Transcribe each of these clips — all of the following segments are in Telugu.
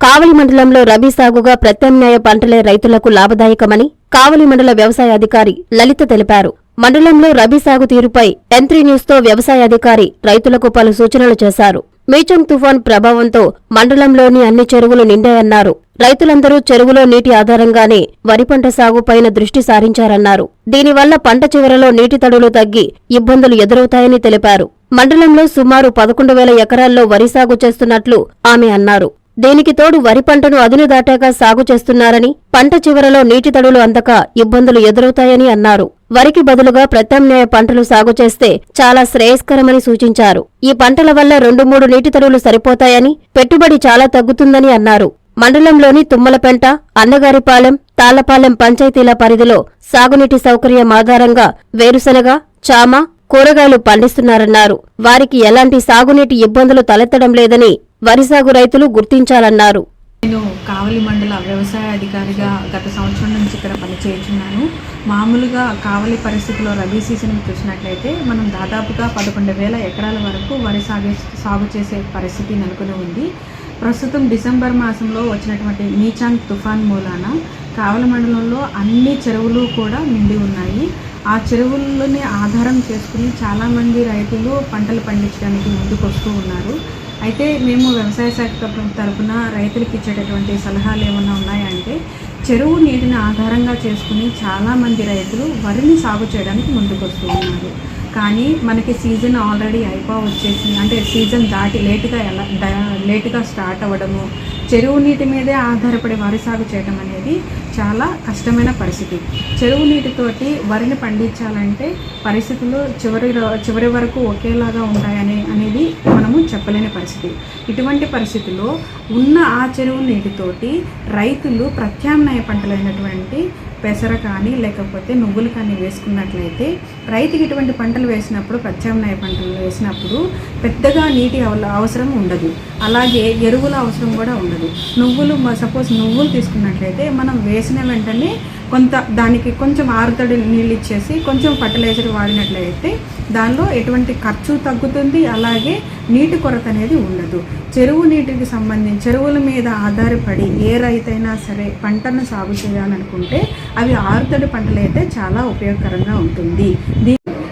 కావలి మండలంలో రబీ సాగుగా ప్రత్యామ్నాయ పంటలే రైతులకు లాభదాయకమని కావలి మండల వ్యవసాయ అధికారి లలిత తెలిపారు. మండలంలో రబీ సాగు తీరుపై ఎంత్రీ న్యూస్తో వ్యవసాయ అధికారి రైతులకు పలు సూచనలు చేశారు. మీచంగ్ తుఫాన్ ప్రభావంతో మండలంలోని అన్ని చెరువులు నిండాయన్నారు. రైతులందరూ చెరువులో నీటి ఆధారంగానే వరి పంట సాగుపైన దృష్టి సారించారన్నారు. దీనివల్ల పంట చివరలో నీటి తడులు తగ్గి ఇబ్బందులు ఎదురవుతాయని తెలిపారు. మండలంలో సుమారు పదకొండు వేల ఎకరాల్లో వరి సాగు చేస్తున్నట్లు ఆమె అన్నారు. దీనికి తోడు వరి పంటను అదును దాటాక సాగు చేస్తున్నారని పంట చివరలో నీటి తడులు అందక ఇబ్బందులు ఎదురవుతాయని అన్నారు. వరికి బదులుగా ప్రత్యామ్నాయ పంటలు సాగు చేస్తే చాలా శ్రేయస్కరమని సూచించారు. ఈ పంటల వల్ల రెండు మూడు నీటి తడులు సరిపోతాయని పెట్టుబడి చాలా తగ్గుతుందని అన్నారు. మండలంలోని తుమ్మలపెంట అన్నగారిపాలెం తాళ్ళపాలెం పంచాయతీల పరిధిలో సాగునీటి సౌకర్యం ఆధారంగా వేరుశనగ చామ కూరగాయలు పండిస్తున్నారన్నారు. వారికి ఎలాంటి సాగునీటి ఇబ్బందులు తలెత్తడం లేదని వరి సాగు రైతులు గుర్తించాలన్నారు. నేను కావలి మండల వ్యవసాయ అధికారిగా గత సంవత్సరం నుంచి ఇక్కడ పనిచేస్తున్నాను. మామూలుగా కావలి పరిస్థితిలో రబీ సీజన్ చూసినట్లయితే మనం దాదాపుగా పదకొండు వేల ఎకరాల వరకు వరి సాగు సాగు చేసే పరిస్థితి నెలకొని ఉంది. ప్రస్తుతం డిసెంబర్ మాసంలో వచ్చినటువంటి నీచాంగ్ తుఫాన్ మూలాన కావలి మండలంలో అన్ని చెరువులు కూడా నిండి ఉన్నాయి. ఆ చెరువులని ఆధారం చేసుకుని చాలామంది రైతులు పంటలు పండించడానికి ముందుకు వస్తూ ఉన్నారు. అయితే మేము వ్యవసాయ శాఖ తరఫున రైతులకు ఇచ్చేటటువంటి సలహాలు ఏమైనా ఉన్నాయంటే చెరువు నీటిని ఆధారంగా చేసుకుని చాలామంది రైతులు వరిని సాగు చేయడానికి ముందుకు వస్తున్నారు కానీ మనకి సీజన్ ఆల్రెడీ అయిపో వచ్చేసి అంటే సీజన్ దాటి లేటుగా ఎలా లేటుగా స్టార్ట్ అవ్వడము చెరువు నీటి మీదే ఆధారపడి వరి సాగు చేయడం అనేది చాలా కష్టమైన పరిస్థితి. చెరువు నీటితోటి వరిని పండించాలంటే పరిస్థితులు చివరి చివరి వరకు ఒకేలాగా ఉంటాయని అనేది మనము చెప్పలేని పరిస్థితి. ఇటువంటి పరిస్థితుల్లో ఉన్న ఆ చెరువు నీటితోటి రైతులు ప్రత్యామ్నాయ పంటలైనటువంటి పెసర కానీ లేకపోతే నువ్వులు కానీ వేసుకున్నట్లయితే రైతుకి ఇటువంటి పంటలు వేసినప్పుడు ప్రత్యామ్నాయ పంటలు వేసినప్పుడు పెద్దగా నీటి అవ- అవసరం ఉండదు. అలాగే ఎరువుల అవసరం కూడా ఉండదు. నువ్వులు సపోజ్ నువ్వులు తీసుకున్నట్లయితే మనం వేసిన వెంటనే కొంత దానికి కొంచెం ఆరుతడి నీళ్ళు ఇచ్చేసి కొంచెం ఫర్టిలైజర్ వాడినట్లయితే దానిలో ఎటువంటి ఖర్చు తగ్గుతుంది అలాగే నీటి కొరత అనేది ఉండదు. చెరువు నీటికి సంబంధించి చెరువుల మీద ఆధారపడి ఏ రైతైనా సరే పంటను సాగు చేయాలనుకుంటే అవి ఆరుతడి పంటలు అయితే చాలా ఉపయోగకరంగా ఉంటుంది.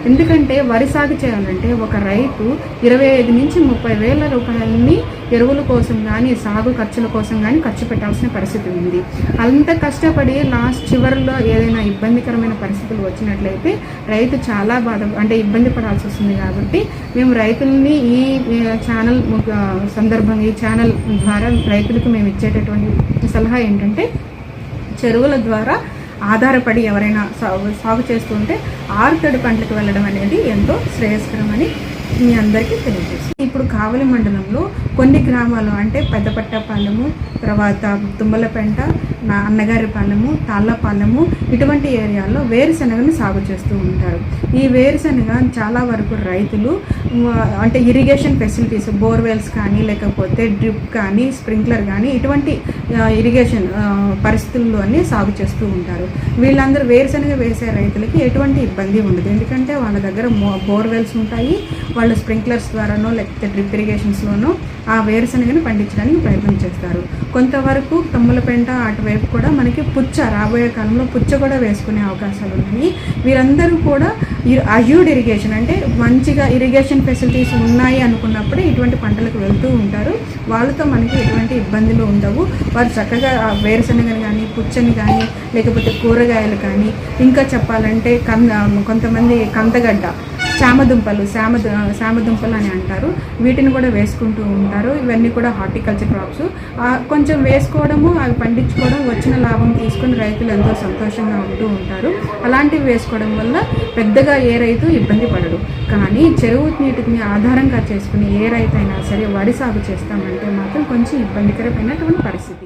ఎందుకంటే వరి సాగు చేయాలంటే ఒక రైతు ఇరవై ఐదు నుంచి ముప్పై వేల రూపాయలని ఎరువుల కోసం కానీ సాగు ఖర్చుల కోసం కానీ ఖర్చు పెట్టాల్సిన పరిస్థితి ఉంది. అంత కష్టపడి లాస్ట్ చివరిలో ఏదైనా ఇబ్బందికరమైన పరిస్థితులు వచ్చినట్లయితే రైతు చాలా బాధ అంటే ఇబ్బంది పడాల్సి వస్తుంది కాబట్టి మేము రైతుల్ని ఈ ఛానల్ ముఖ- సందర్భంగా ఈ ఛానల్ ద్వారా రైతులకు మేము ఇచ్చేటటువంటి సలహా ఏంటంటే చెరువుల ద్వారా ఆధారపడి ఎవరైనా సాగు సాగు చేస్తుంటే ఆరుతడి పంటలకు వెళ్ళడం అనేది ఎంతో శ్రేయస్కరమని మీ అందరికీ తెలియజేస్తుంది. ఇప్పుడు కావలి మండలంలో కొన్ని గ్రామాలు అంటే పెద్దపట్టపాలెము తర్వాత తుమ్మలపెంట నా అన్నగారిపాలెము తాళ్ళపాలెము ఇటువంటి ఏరియాల్లో వేరుశనగను సాగు చేస్తూ ఉంటారు. ఈ వేరుశనగ చాలా వరకు రైతులు అంటే ఇరిగేషన్ ఫెసిలిటీస్ బోర్వెల్స్ కానీ లేకపోతే డ్రిప్ కానీ స్ప్రింక్లర్ కానీ ఇటువంటి ఇరిగేషన్ పరిస్థితుల్లోనే సాగు చేస్తూ ఉంటారు. వీళ్ళందరూ వేరుశనగ వేసే రైతులకి ఎటువంటి ఇబ్బంది ఉండదు. ఎందుకంటే వాళ్ళ దగ్గర బోర్వెల్స్ ఉంటాయి వాళ్ళు స్ప్రింక్లర్స్ ద్వారానో లేకపోతే డ్రిప్ ఇరిగేషన్స్లోనో ఆ వేరుశనగను పండించడానికి ప్రయత్నం చేస్తారు. కొంతవరకు తమ్ములపెంట అటువైపు కూడా మనకి పుచ్చ రాబోయే కాలంలో పుచ్చ కూడా వేసుకునే అవకాశాలు ఉన్నాయి. వీరందరూ కూడా అయూడ్ ఇరిగేషన్ అంటే మంచిగా ఇరిగేషన్ ఫెసిలిటీస్ ఉన్నాయి అనుకున్నప్పుడే ఇటువంటి పంటలకు వెళ్తూ ఉంటారు. వాళ్ళతో మనకి ఎటువంటి ఇబ్బందులు ఉండవు. వారు చక్కగా వేరుశనగని కానీ పుచ్చని కానీ లేకపోతే కూరగాయలు కానీ ఇంకా చెప్పాలంటే కంద కొంతమంది కందగడ్డ చామదుంపలు శామ శామదుంపలు అని అంటారు. వీటిని కూడా వేసుకుంటూ ఉంటారు. ఇవన్నీ కూడా హార్టికల్చర్ క్రాప్స్. కొంచెం వేసుకోవడము అవి పండించుకోవడం వచ్చిన లాభం తీసుకొని రైతులు ఎంతో సంతోషంగా ఉంటూ ఉంటారు. అలాంటివి వేసుకోవడం వల్ల పెద్దగా ఏ రైతు ఇబ్బంది పడడు. కానీ చెరువు నీటిని ఆధారంగా చేసుకుని ఏ రైతు అయినా సరే వరి సాగు చేస్తామంటే మాత్రం కొంచెం ఇబ్బందికరమైనటువంటి పరిస్థితి.